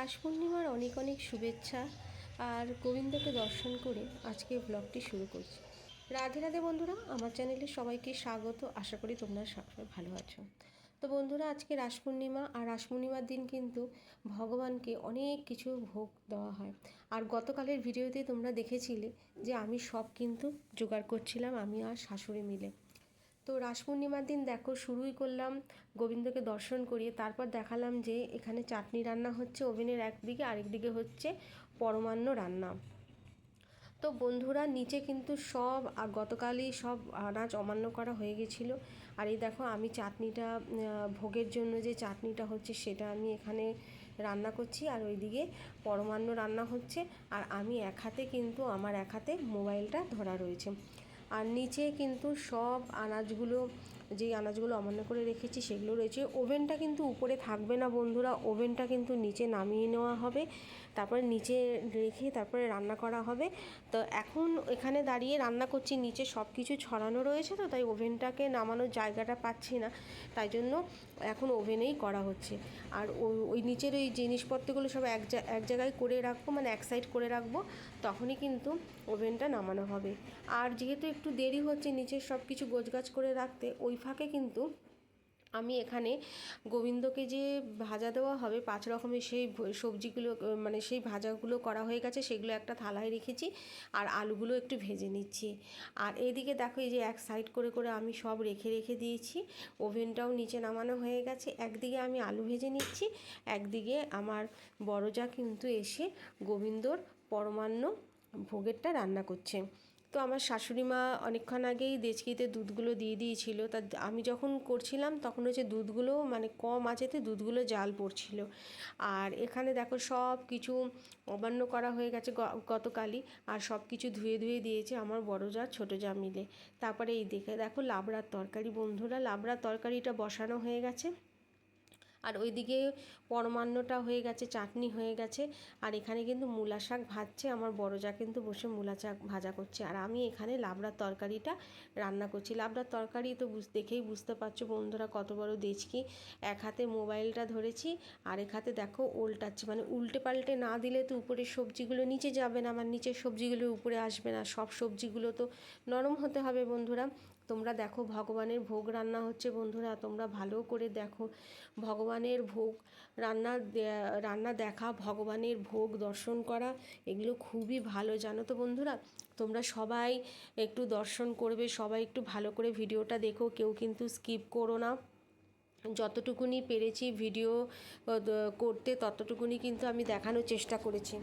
রাস পূর্ণিমার অনেক অনেক শুভেচ্ছা আর গোবিন্দকে দর্শন করে আজকে ব্লগটি শুরু করছি। রাধে রাধে বন্ধুরা, আমার চ্যানেলে সবাইকে স্বাগত। আশা করি তোমরা সবাই ভালো আছো। তো বন্ধুরা, আজকে রাস পূর্ণিমা আর রাস পূর্ণিমার দিন কিন্তু ভগবানকে অনেক কিছু ভোগ দেওয়া হয়। আর গতকালের ভিডিওতে তোমরা দেখেছিলে যে আমি সব কিন্তু জোগাড় করছিলাম, আমি আর শাশুড়ি মিলে। তো রাস পূর্ণিমার দিন দেখো, শুরুই করলাম গোবিন্দকে দর্শন করিয়ে, তারপর দেখালাম যে এখানে চাটনি রান্না হচ্ছে, ওভেনের একদিকে আরেকদিকে হচ্ছে পরমান্ন রান্না। তো বন্ধুরা, নিচে কিন্তু সব গতকালই সব আনাজ অমান্য করা হয়ে গেছিল। আর এই দেখো, আমি চাটনিটা ভোগের জন্য যে চাটনিটা হচ্ছে, সেটা আমি এখানে রান্না করছি, আর ওইদিকে পরমান্ন রান্না হচ্ছে। আর আমি এক হাতে কিন্তু, আমার এক হাতে মোবাইলটা ধরা রয়েছে। আর নিচে কিন্তু সব আনাজগুলো যেই আনাজগুলো অমান্য করে রেখেছি সেগুলো রয়েছে। ওভেনটা কিন্তু উপরে থাকবে না বন্ধুরা, ওভেনটা কিন্তু নিচে নামিয়ে নেওয়া হবে, তারপরে নিচে রেখে তারপরে রান্না করা হবে। তো এখন এখানে দাঁড়িয়ে রান্না করছি, নিচে সব কিছু ছড়ানো রয়েছে তো, তাই ওভেনটাকে নামানোর জায়গাটা পাচ্ছি না। তাই জন্য এখন ওভেনেই করা হচ্ছে। আর ওই নিচের ওই জিনিসপত্রগুলো সব এক এক জায়গায় করে রাখব মানে এক সাইড করে রাখব, তখনই কিন্তু ওভেনটা নামানো হবে। আর যেহেতু একটু দেরি হচ্ছে নিচের সব কিছু গোছগাছ করে রাখতে, ওই ফাঁকে কিন্তু আমি এখানে গোবিন্দকে যে ভাজা দেওয়া হবে, পাঁচ রকমের সেই সবজিগুলো মানে সেই ভাজাগুলো করা হয়ে গেছে, সেগুলো একটা থালায় রেখেছি আর আলুগুলো একটু ভেজে নিচ্ছি। আর এদিকে দেখো এই যে এক সাইড করে করে আমি সব রেখে রেখে দিয়েছি, ওভেনটাও নিচে নামানো হয়ে গেছে, একদিকে আমি আলু ভেজে নিচ্ছি, একদিকে আমার বড়জা কিন্তু এসে গোবিন্দর পরমান্ন ভোগেরটা রান্না করছে। তো আমার শাশুড়ি মা অনেকক্ষণ আগেই দেচকিতে দুধগুলো দিয়ে দিয়েছিল। তা আমি যখন করছিলাম তখন হচ্ছে দুধগুলো মানে কম আঁচেতে দুধগুলো জাল পড়ছিল। আর এখানে দেখো সব কিছু অমান্য করা হয়ে গেছে গতকালই। আর সব কিছু ধুয়ে ধুয়ে দিয়েছে আমার বড় যা ছোটো যা মিলে। তারপরে এই দেখে দেখো লাবড়ার তরকারি। বন্ধুরা, লাবড়ার তরকারিটা বসানো হয়ে গেছে। আর ওইদিকে পরমান্নটা হয়ে গেছে, চাটনি হয়ে গেছে। আর এখানে কিন্তু মূলা শাক ভাজছে, আমার বড় যা কিন্তু বসে মূলা শাক ভাজা করছে। আর আমি এখানে লাবড়ার তরকারিটা রান্না করছি। লাবড়ার তরকারি তো দেখেই বুঝতে পারছ বন্ধুরা কত বড় দেচকি এক হাতে মোবাইলটা ধরেছি আর এক হাতে দেখো উল্টাচ্ছি। মানে উল্টে পাল্টে না দিলে তো উপরের সবজিগুলো নিচে যাবে না আমার নিচের সবজিগুলো উপরে আসবে না। সব সবজিগুলো তো নরম হতে হবে বন্ধুরা। তোমরা দেখো ভগবানের ভোগ রান্না হচ্ছে বন্ধুরা, তোমরা ভালো করে দেখো ভগবানের ভোগ রান্না রান্না দেখা, ভগবানের ভোগ দর্শন করা, এগুলো খুবই ভালো। জানো তো বন্ধুরা, তোমরা সবাই একটু দর্শন করবে, সবাই একটু ভালো করে ভিডিওটা দেখো, কেউ কিন্তু স্কিপ করো না। যতটুকুনি পেরেছি ভিডিও করতে, ততটুকুনি কিন্তু আমি দেখানোর চেষ্টা করেছি।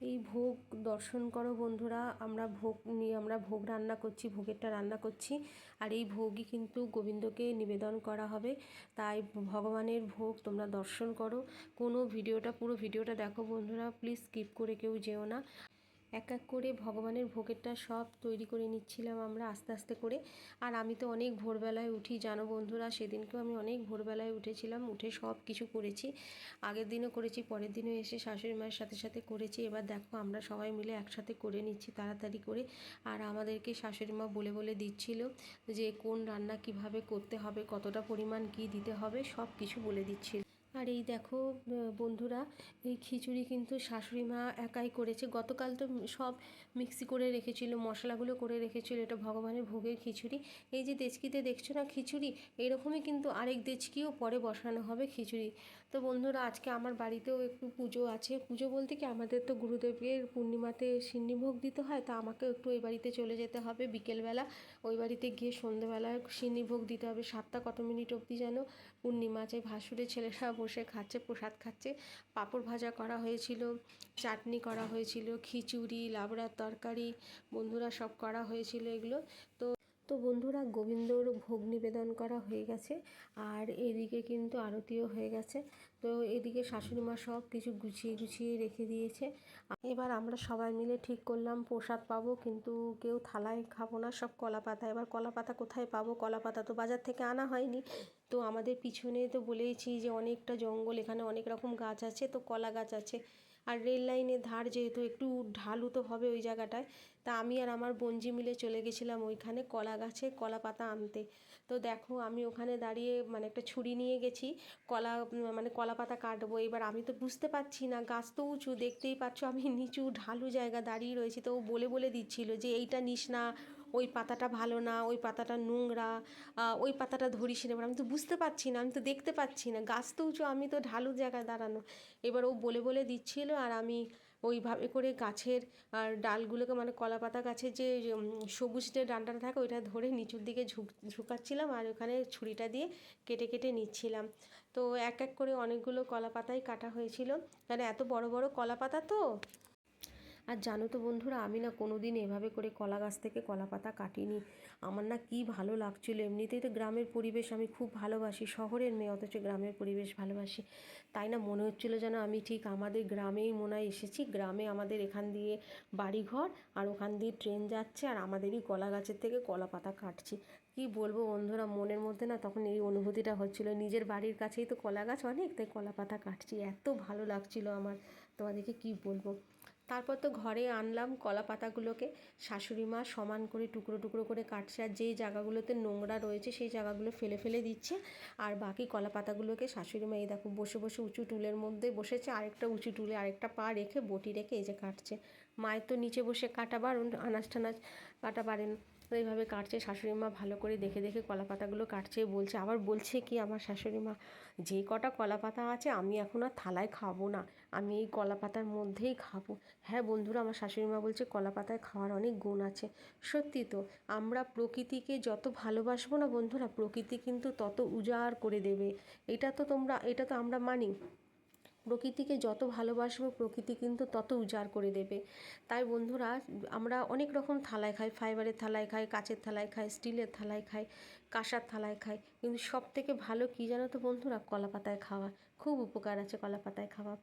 এই ভোগ দর্শন করো বন্ধুরা, আমরা ভোগ নিয়ে, আমরা ভোগ রান্না করছি, ভোগেরটা রান্না করছি, আর এই ভোগই কিন্তু গোবিন্দকে নিবেদন করা হবে। তাই ভগবানের ভোগ তোমরা দর্শন করো। কোনো ভিডিওটা, পুরো ভিডিওটা দেখো বন্ধুরা, প্লিজ স্কিপ করে কেউ যেও না। এক এক করে ভগবানের ভোগেরটা সব তৈরি করে নিচ্ছিলাম আমরা আস্তে আস্তে করে। আর আমি তো অনেক ভোরবেলায় উঠি, জানো বন্ধুরা, সেদিনকেও আমি অনেক ভোরবেলায় উঠেছিলাম, উঠে সব কিছু করেছি। আগের দিনও করেছি, পরের দিনও এসে শাশুড়ি মায়ের সাথে সাথে করেছি। এবার দেখো আমরা সবাই মিলে একসাথে করে নিচ্ছি তাড়াতাড়ি করে। আর আমাদেরকে শাশুড়ি মা বলে বলে দিচ্ছিল যে কোন রান্না কীভাবে করতে হবে, কতটা পরিমাণ কি দিতে হবে, সব কিছু বলে দিচ্ছিল। আর এই দেখো বন্ধুরা, এই খিচুড়ি কিন্তু শাশুড়ি মা একাই করেছে। গতকাল তো সব মিক্সি করে রেখেছিল, মশলাগুলো করে রেখেছিল, এটা ভগবানের ভোগের খিচুড়ি। এই যে দেচকিতে দেখছ না খিচুড়ি? এরকমই কিন্তু আরেক দেচকিও পরে বসানো হবে খিচুড়ি। তো বন্ধুরা, আজকে আমার বাড়িতেও একটু পুজো আছে। পুজো বলতে কি, আমাদের তো গুরুদেবের পূর্ণিমাতে সিন্নিভোগ দিতে হয়, তা আমাকেও একটু ওই বাড়িতে চলে যেতে হবে। বিকেলবেলা ওই বাড়িতে গিয়ে সন্ধ্যেবেলায় সিন্নিভোগ দিতে হবে। সাতটা কত মিনিট অবধি যেন পূর্ণিমা আছে ভাসুরে ছেলেরা বসে খাচ্ছে, প্রসাদ খাচ্ছে, পাঁপড় ভাজা করা হয়েছিল, চাটনি করা হয়েছিল, খিচুড়ি, লাবড়ার তরকারি, বন্ধুরা সব করা হয়েছিল এগুলো। তো তো বন্ধুরা গোবিন্দর ভোগ নিবেদন করা হয়ে গেছে, আর এদিকে কিন্তু আরতিও হয়ে গেছে। তো এদিকে শাশুড়ি মা সব কিছু গুছিয়ে গুছিয়ে রেখে দিয়েছে। এবার আমরা সবাই মিলে ঠিক করলাম, প্রসাদ পাবো, কিন্তু কেউ থালায় খাব না, সব কলা পাতা এবার কলা পাতা কোথায় পাবো? কলা পাতা তো বাজার থেকে আনা হয়নি। তো আমাদের পিছনে তো বলেইছি যে অনেকটা জঙ্গল, এখানে অনেক রকম গাছ আছে, তো কলা গাছ আছে। আর রেল লাইনের ধার যেহেতু একটু ঢালু তো হবে ওই জায়গাটায়, তা আমি আর আমার বঞ্জি মিলে চলে গেছিলাম ওইখানে কলা গাছে কলা পাতা আনতে। তো দেখো আমি ওখানে দাঁড়িয়ে মানে একটা ছুরি নিয়ে গেছি, কলা মানে কলা পাতা কাটবো। এবার আমি তো বুঝতে পারছি না, গাছ তো উঁচু, দেখতেই পাচ্ছ আমি নিচু ঢালু জায়গা দাঁড়িয়ে রয়েছি। তো ও বলে বলে দিচ্ছিল যে এইটা নিস না, ওই পাতাটা ভালো না, ওই পাতাটা নোংরা ওই পাতাটা ধরিস না। এবার আমি তো বুঝতে পারছি না, আমি তো দেখতে পাচ্ছি না, গাছ তো উঁচু, আমি তো ঢালু জায়গায় দাঁড়ানো। এবার ও বলে বলে দিচ্ছিল আর আমি ওইভাবে করে গাছের, আর ডালগুলোকে মানে কলা পাতা গাছের যে সবুজ যে ডান্ডাটা থাকে ওইটা ধরে নিচুর দিকে ঝুঁক, ঝুঁকাচ্ছিলাম আর ওখানে ছুরিটা দিয়ে কেটে কেটে নিচ্ছিলাম। তো এক এক করে অনেকগুলো কলা পাতাই কাটা হয়েছিল। মানে এত বড় বড় কলা পাতা তো? আর জানো তো বন্ধুরা, আমি না কোনো দিন এভাবে করে কলা গাছ থেকে কলা পাতা কাটিনি। আমার না কি ভালো লাগছিল। এমনিতেই তো গ্রামের পরিবেশ আমি খুব ভালোবাসি, শহরের মেয়ে, অথচ গ্রামের পরিবেশ ভালোবাসি। তাই না মনে হচ্ছিল যেন আমি ঠিক আমাদের গ্রামেই মনে হয় এসেছি। গ্রামে আমাদের এখান দিয়ে বাড়িঘর আর ওখান দিয়ে ট্রেন যাচ্ছে আর আমাদেরই কলা গাছের থেকে কলা পাতা কাটছি। কি বলব বন্ধুরা, মনের মধ্যে না তখন এই অনুভূতিটা হচ্ছিল। নিজের বাড়ির কাছেই তো কলা গাছ অনেক, তাই কলা পাতা কাটছি। এত ভালো লাগছিল আমার। তোমাদেরকে কি বলব? তারপর তো ঘরে আনলাম কলা পাতাগুলোকে শাশুড়ি মা সমান করে, টুকরো টুকরো করে কাটছে আর যেই জায়গাগুলোতে নোংরা রয়েছে সেই জায়গাগুলো ফেলে ফেলে দিচ্ছে। আর বাকি কলা পাতাগুলোকে শাশুড়ি মা, এই দেখো বসে বসে উঁচু টুলের মধ্যে বসেছে, আরেকটা উঁচু টুলে আরেকটা পা রেখে বটি রেখে এই যে কাটছে। মায়ের তো নিচে বসে কাটা বারণ আনাজ টানাজ কাটা পারেন তো এইভাবে কাটছে, শাশুড়ি মা ভালো করে দেখে দেখে কলা পাতাগুলো কাটছে, বলছে, আবার বলছে কি আমার শাশুড়ি মা, যে কটা কলা পাতা আছে আমি এখন আর থালায় খাব না। আমি এই কলা পাতার মধ্যেই খাব। হ্যাঁ বন্ধুরা, আমার শাশুড়ি মা বলছে কলা পাতায় খাওয়ার অনেক গুণ আছে। সত্যি তো, আমরা প্রকৃতিকে যত ভালোবাসবো না বন্ধুরা, প্রকৃতি কিন্তু তত উজাড় করে দেবে। এটা তো তোমরা, এটা তো আমরা মানি। প্রকৃতিকে যত ভালোবাসবো, প্রকৃতি কিন্তু তত উজাড় করে দেবে। তাই বন্ধুরা, আমরা অনেক রকম থালায় খাই, ফাইবারের থালায় খাই, কাচের থালায় খাই, স্টিলের থালায় খাই, কাঁসার থালায় খাই। কিন্তু সব থেকে ভালো কী জানো তো বন্ধুরা কলা পাতায় খাওয়া। খুব উপকার আছে কলা পাতায় খাওয়া।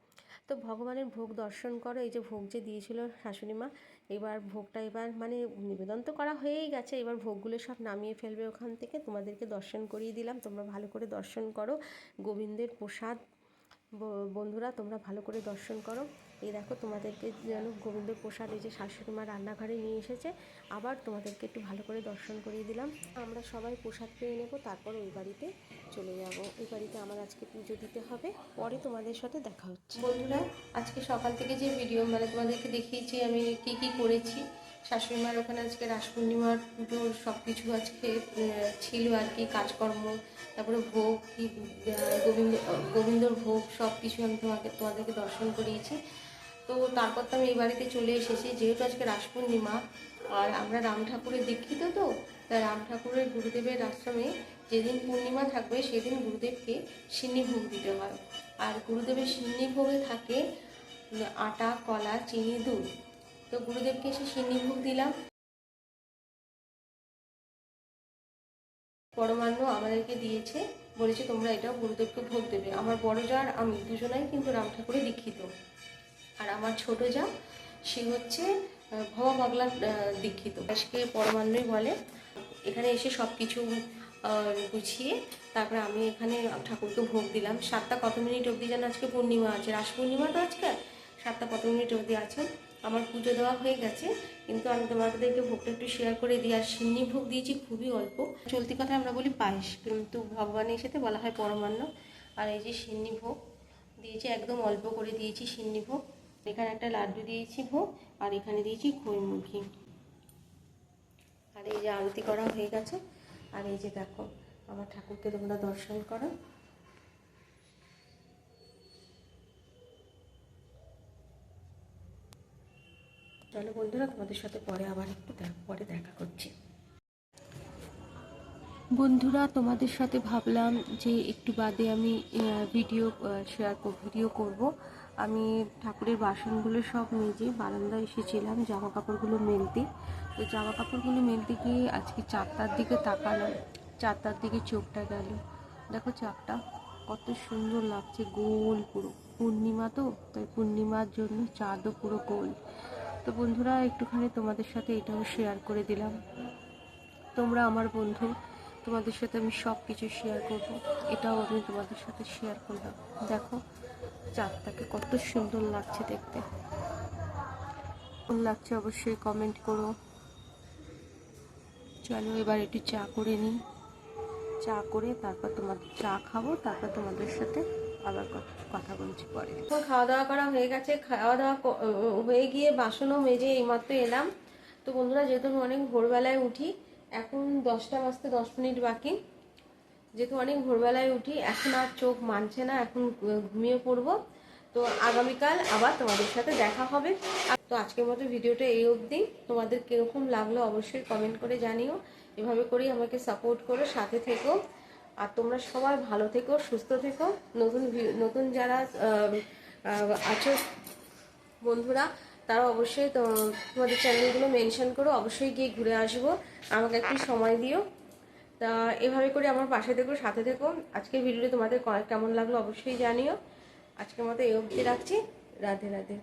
তো ভগবানের ভোগ দর্শন করো, এই যে ভোগ যে দিয়েছিল শাশুড়ি মা, এবার ভোগটা এবার মানে নিবেদন তো করা হয়েই গেছে, এবার ভোগগুলো সব নামিয়ে ফেলবে ওখান থেকে। তোমাদেরকে দর্শন করিয়ে দিলাম, তোমরা ভালো করে দর্শন করো। গোবিন্দের প্রসাদ বন্ধুরা তোমরা ভালো করে দর্শন করো। এই দেখো, তোমাদেরকে যেন গোবিন্দ প্রসাদ এই যে শাশুড়ি মা রান্নাঘরে নিয়ে এসেছে, আবার তোমাদেরকে একটু ভালো করে দর্শন করিয়ে দিলাম। আমরা সবাই প্রসাদ পেয়ে নেব, তারপর ওই বাড়িতে চলে যাব। ওই বাড়িতে আমার আজকে পুজো দিতে হবে, পরে তোমাদের সাথে দেখা হচ্ছে। বন্ধুরা, আজকে সকাল থেকে যে ভিডিও মানে তোমাদেরকে দেখিয়েছি আমি কি কি করেছি শাশুড়ি মার ওখানে আজকে রাস পূর্ণিমার পুজোর সব কিছু আজকে ছিল আর কি, কাজকর্ম, তারপরে ভোগ, কি গোবিন্দ, গোবিন্দর ভোগ সব কিছু আমি তোমাকে, তোমাদেরকে দর্শন করিয়েছি। তো তারপর তো আমি এই বাড়িতে চলে এসেছি, যেহেতু আজকে রাস পূর্ণিমা, আর আমরা রাম ঠাকুরের দীক্ষিত তো, তাই রাম ঠাকুরের গুরুদেবের আশ্রমে যেদিন পূর্ণিমা থাকবে, সেদিন গুরুদেবকে ভোগ দিতে হয়। আর গুরুদেবের ভোগে থাকে আটা, কলা, চিনি, দুধ। তো গুরুদেবকে এসে সিন্নি ভোগ দিলাম। পরমান্ন আমাদেরকে দিয়েছে, বলেছে তোমরা এটাও গুরুদেবকে ভোগ দেবে। আমার বড় যা আর আমি, দুজনাই কিন্তু রাম ঠাকুরে দীক্ষিত। আর আমার ছোট যা, সে হচ্ছে ভবা পাগলার দীক্ষিত। আজকে পরমান্নই বলে, এখানে এসে সব কিছু গুছিয়ে তারপরে আমি এখানে ঠাকুরকে ভোগ দিলাম। সাতটা কত মিনিট অবধি যেন আজকে পূর্ণিমা আছে? রাস পূর্ণিমা তো আজকে? সাতটা কত মিনিট অবধি আছে? আমার পুজো দেওয়া হয়ে গেছে, কিন্তু আমি তোমাদেরকে ভোগটা একটু শেয়ার করে দিই। আর সিন্নি ভোগ দিয়েছি খুবই অল্প। চলতি কথা আমরা বলি পায়েস, কিন্তু ভগবানের সাথে বলা হয় পরমান্ন। আর এই যে সিন্নি ভোগ দিয়েছি, একদম অল্প করে দিয়েছি সিন্নি ভোগ। এখানে একটা লাড্ডু দিয়েছি ভোগ, আর এখানে দিয়েছি খই মুরগি। আর এই যে আরতি করা হয়ে গেছে, আর এই যে দেখো, আমার ঠাকুরকে তোমরা দর্শন করো। চলো বন্ধুরা, তোমাদের সাথে পরে আবার একটু পরে দেখা করছি। বন্ধুরা, তোমাদের সাথে ভাবলাম যে একটু বাদে আমি ভিডিও শেয়ার ভিডিও করব। আমি ঠাকুরের বাসনগুলো সব মেজে বারান্দায় এসেছিলাম জামা কাপড়গুলো মেলতে। তো জামা কাপড়গুলো মেলতে গিয়ে আজকে চারটার দিকে তাকালাম। চারটার দিকে চোখটা গেল। দেখো চাকটা কত সুন্দর লাগছে গোল পুরো। পূর্ণিমা তো, তাই পূর্ণিমার জন্য চাঁদও পুরো গোল। তো বন্ধুরা, একটুখানি তোমাদের সাথে এটাও শেয়ার করে দিলাম। তোমরা আমার বন্ধু, তোমাদের সাথে আমি সব কিছু শেয়ার করব। এটাও আমি তোমাদের সাথে শেয়ার করলাম। দেখো, চাঁদটাকে কত সুন্দর লাগছে দেখতে। লাগছে অবশ্যই কমেন্ট করো। চলো এবার একটু চা করে নিই। চা করে তারপর তোমাদের, চা খাব, তারপর তোমাদের সাথে আবার কথা বলছি পরে। তো খাওয়া দাওয়া করা হয়ে গেছে। খাওয়া দাওয়া হয়ে গিয়ে বাসনও মেজে এইমাত্র এলাম। তো বন্ধুরা, যেহেতু আমি অনেক ভোরবেলায় উঠি, এখন দশটা বাজতে দশ মিনিট বাকি। যেহেতু অনেক ভোরবেলায় উঠি, এখন আর চোখ মানছে না, এখন ঘুমিয়ে পড়ব। তো আগামীকাল আবার তোমাদের সাথে দেখা হবে। তো আজকের মতো ভিডিওটা এই অবধি। তোমাদের কীরকম লাগল অবশ্যই কমেন্ট করে জানিও। এভাবে করেই আমাকে সাপোর্ট করো, সাথে থেকো। আর তোমরা সবাই ভালো থেকো, সুস্থ থেকো। নতুন নতুন যারা আছো বন্ধুরা, তারা অবশ্যই তোমাদের চ্যানেলগুলো মেনশন করো, অবশ্যই গিয়ে ঘুরে আসব। আমাকে একটু সময় দিও। তা এভাবে করে আমার পাশে থেকো, সাথে থেকো। আজকের ভিডিওটা তোমাদের কেমন লাগল অবশ্যই জানিও। আজকের মতো এই অবধি রাখছি। রাধে রাধে।